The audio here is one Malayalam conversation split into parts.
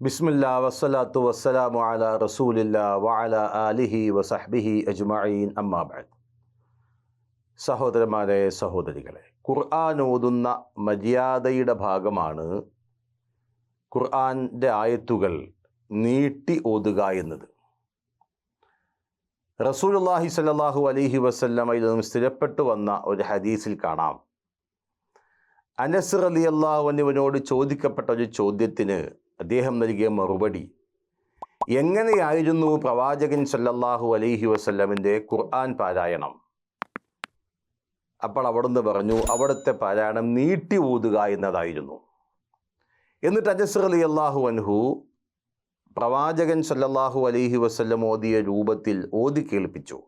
ബിസ്മില്ലാ വസ്സലാത്തു വസ്സലാമു അല റസൂലില്ല വഅല ആലിഹി വസഹ്ബിഹി അജ്മഈൻ അമ്മാബാദ് സഹോദരന്മാരെ സഹോദരികളെ ഖുർആൻ ഓതുന്ന മര്യാദയുടെ ഭാഗമാണ് ഖുർആന്റെ ആയത്തുകൾ നീട്ടി ഓതുക എന്നത്. റസൂലുള്ളാഹി സ്വല്ലല്ലാഹു അലൈഹി വസ്ല്ലമയിൽ നിന്നും സ്ഥിരപ്പെട്ടു വന്ന ഒരു ഹദീസിൽ കാണാം. അനസ് അലി അള്ളാഹുവിനോട് ചോദിക്കപ്പെട്ട ഒരു ചോദ്യത്തിന് അദ്ദേഹം നൽകിയ മറുപടി. എങ്ങനെയായിരുന്നു പ്രവാചകൻ സല്ലല്ലാഹു അലൈഹി വസല്ലമിന്റെ ഖുർആൻ പാരായണം? അപ്പോൾ അവിടുന്ന് പറഞ്ഞു അവിടുത്തെ പാരായണം നീട്ടി ഊതുക എന്നതായിരുന്നു. എന്നിട്ട് അജസ് അലി അള്ളാഹു അൻഹു പ്രവാചകൻ സല്ലല്ലാഹു അലൈഹി വസല്ലം ഓതിയ രൂപത്തിൽ ഓതി കേൾപ്പിച്ചു.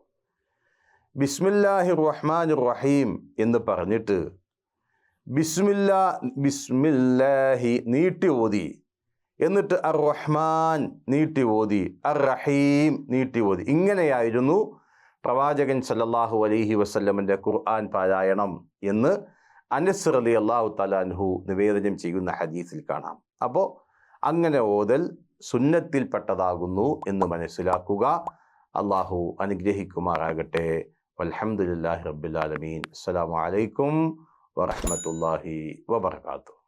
ബിസ്മില്ലാഹി റഹ്മാൻ റഹീം എന്ന് പറഞ്ഞിട്ട് ബിസ്മില്ലാ ബിസ്മില്ലാഹി നീട്ടി ഓതി. എന്നിട്ട് അർ റഹ്മാൻ നീട്ടി ഓതി അർ റഹീം നീട്ടി ഓതി. ഇങ്ങനെയായിരുന്നു പ്രവാചകൻ സല്ലല്ലാഹു അലൈഹി വസ്ല്ലമിന്റെ ഖുർആൻ പാരായണം എന്ന് അനസ് അലി അള്ളാഹു തലാൻഹു നിവേദനം ചെയ്യുന്ന ഹദീസിൽ കാണാം. അപ്പോൾ അങ്ങനെ ഓതൽ സുന്നത്തിൽപ്പെട്ടതാകുന്നു എന്ന് മനസ്സിലാക്കുക. അള്ളാഹു അനുഗ്രഹിക്കുമാറാകട്ടെ. അലഹമുല്ലാഹി റബ്ബിൽ അസ്സാം വലൈക്കും അലൈക്കും വറഹ്മത്തുള്ളാഹി വബർക്കാത്തു